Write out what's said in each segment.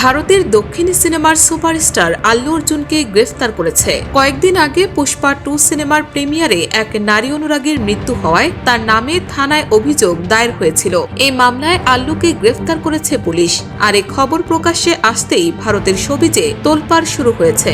ভারতের দক্ষিণী সিনেমার সুপারস্টার আল্লু অর্জুনকে গ্রেফতার করেছে। কয়েকদিন আগে পুষ্পা টু সিনেমার প্রিমিয়ারে এক নারী অনুরাগীর মৃত্যু হওয়ায় তার নামে থানায় অভিযোগ দায়ের হয়েছিল। এই মামলায় আল্লুকে গ্রেফতার করেছে পুলিশ। আর এ খবর প্রকাশ্যে আসতেই ভারতের সবিজে তোলপাড় শুরু হয়েছে।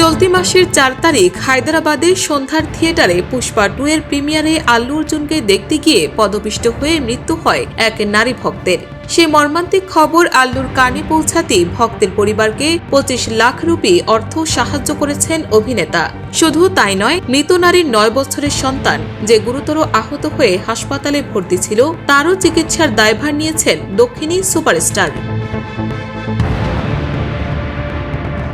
চলতি মাসের চার তারিখ হায়দ্রাবাদের সন্ধ্যার থিয়েটারে পুষ্পা টু এর প্রিমিয়ারে আল্লু অর্জুনকে দেখতে গিয়ে পদপিষ্ট হয়ে মৃত্যু হয় এক নারী ভক্তের। সে মর্মান্তিক খবর আল্লুর কানে পৌঁছাতেই ভক্তের পরিবারকে পঁচিশ লাখ রুপি অর্থ সাহায্য করেছেন অভিনেতা। শুধু তাই নয়, মৃত নারীর নয় বছরের সন্তান যে গুরুতর আহত হয়ে হাসপাতালে ভর্তি ছিল, তারও চিকিৎসার দায়ভার নিয়েছেন দক্ষিণী সুপারস্টার।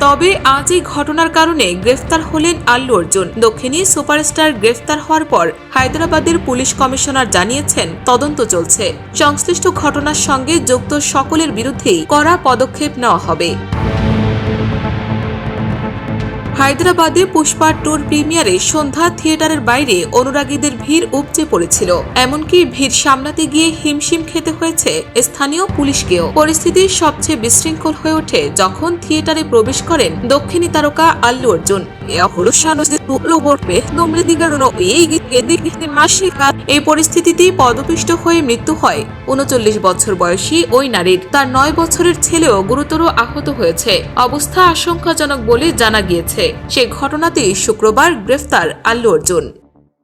তবে আজ এই ঘটনার কারণে গ্রেফতার হলেন আল্লু অর্জুন। দক্ষিণী সুপারস্টার গ্রেফতার হওয়ার পর হায়দ্রাবাদের পুলিশ কমিশনার জানিয়েছেন, তদন্ত চলছে। সংশ্লিষ্ট ঘটনার সঙ্গে যুক্ত সকলের বিরুদ্ধেই কড়া পদক্ষেপ নেওয়া হবে। হায়দ্রাবাদে পুষ্পা টুর প্রিমিয়ারে সন্ধ্যা থিয়েটারের বাইরে অনুরাগীদের ভিড় উপচে পড়েছিল। এমনকি ভিড় সামলাতে গিয়ে হিমশিম খেতে হয়েছে স্থানীয় পুলিশকেও। পরিস্থিতি সবচেয়ে বিশৃঙ্খল হয়ে ওঠে যখন থিয়েটারে প্রবেশ করেন দক্ষিণী তারকা আল্লু অর্জুন। এই পরিস্থিতিতেই পদপিষ্ট হয়ে মৃত্যু হয় উনচল্লিশ বছর বয়সী ওই নারীর। তার নয় বছরের ছেলেও গুরুতর আহত হয়েছে। অবস্থা আশঙ্কাজনক বলে জানা গিয়েছে। সে ঘটনাতেই শুক্রবার গ্রেফতার আল্লু অর্জুন।